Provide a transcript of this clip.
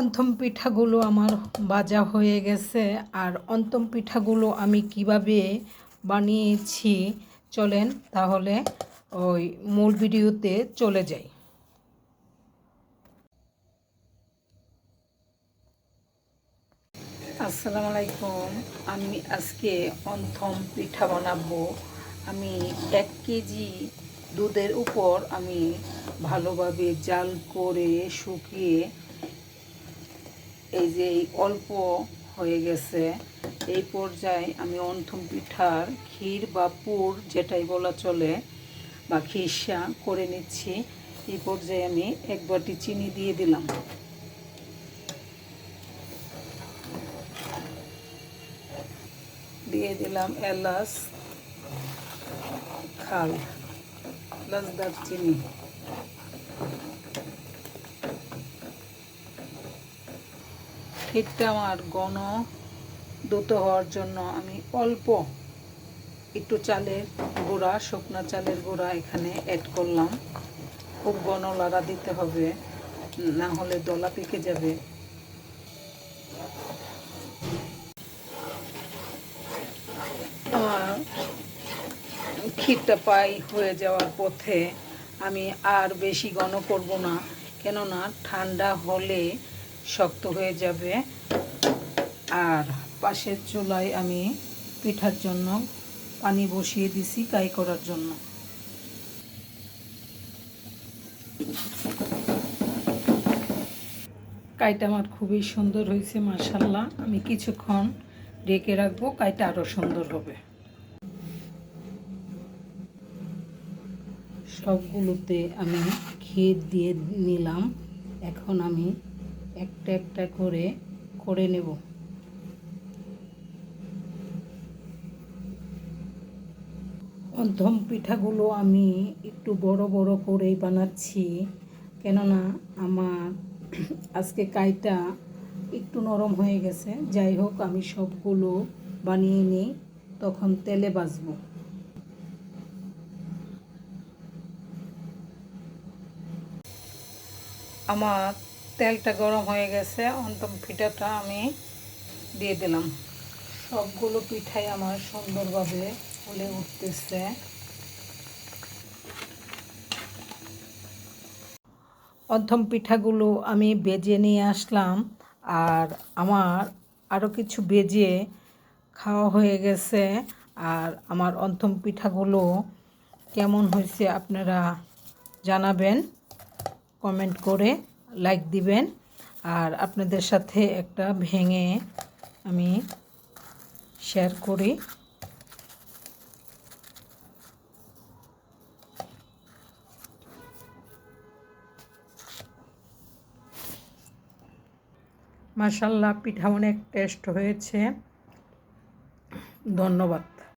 অন্থম পিঠাগুলো আমার বাজা হয়ে গেছে। আর অন্তম পিঠাগুলো আমি কীভাবে বানিয়েছি, চলেন তাহলে ওই মূল ভিডিওতে চলে যাই। আসসালামু আলাইকুম, আমি আজকে অন্থম পিঠা বানাবো। আমি এক কেজি দুধের উপর আমি ভালোভাবে জাল করে শুকিয়ে এই যে এই অল্প হয়ে গেছে, এই পর্যায়ে আমি অন্থম পিঠার ক্ষীর বা পুর যেটাই বলা চলে বা খিসা করে নিচ্ছি। এই পর্যায়ে আমি এক বাটি চিনি দিয়ে দিলাম। দিয়ে দিলাম এলাচ, খাল এলাচ দারচিনি ক্ষীরটা আমার ঘন দ্রুত হওয়ার জন্য আমি অল্প একটু চালের গুঁড়া, শুকনো চালের গুঁড়া এখানে অ্যাড করলাম। খুব ঘন লাড়া দিতে হবে, না হলে দলা পেকে যাবে। আমার ক্ষীরটা পাই হয়ে যাওয়ার পথে আমি আর বেশি ঘন করব না, কেননা ঠান্ডা হলে শক্ত হয়ে যাবে। আর পাশের চুলায় আমি পিঠার জন্য পানি বসিয়ে দিছি কাই করার জন্য। কাইটা আমার খুবই সুন্দর হয়েছে মার্শাল্লাহ আমি কিছুক্ষণ ডেকে রাখব, কাইটা আরও সুন্দর হবে। সবগুলোতে আমি ক্ষীর দিয়ে নিলাম। এখন আমি একটা একটা করে করে নেব। মধ্যম পিঠাগুলো আমি একটু বড় বড় করেই বানাচ্ছি। কেননা আমার আজকে কাইটা একটু নরম হয়ে গেছে। যাই হোক, আমি সবগুলো বানিয়ে নিই, তখন তেলে বাজবো। আমার তেলটা গরম হয়ে গেছে, অন্তম পিঠাটা আমি দিয়ে দিলাম। সবগুলো পিঠাই আমার সুন্দরভাবে ফুলে উঠতেছে। অধ্যম পিঠাগুলো আমি বেজে নিয়ে আসলাম আর আমার আরও কিছু বেজে খাওয়া হয়ে গেছে। আর আমার অন্থম পিঠাগুলো কেমন হয়েছে আপনারা জানাবেন কমেন্ট করে। লাইক দিবেন। আর আপনাদের সাথে একটা ভেঙে আমি শেয়ার করি। মাসাল্লাহ পিঠা অনেক টেস্ট হয়েছে। ধন্যবাদ।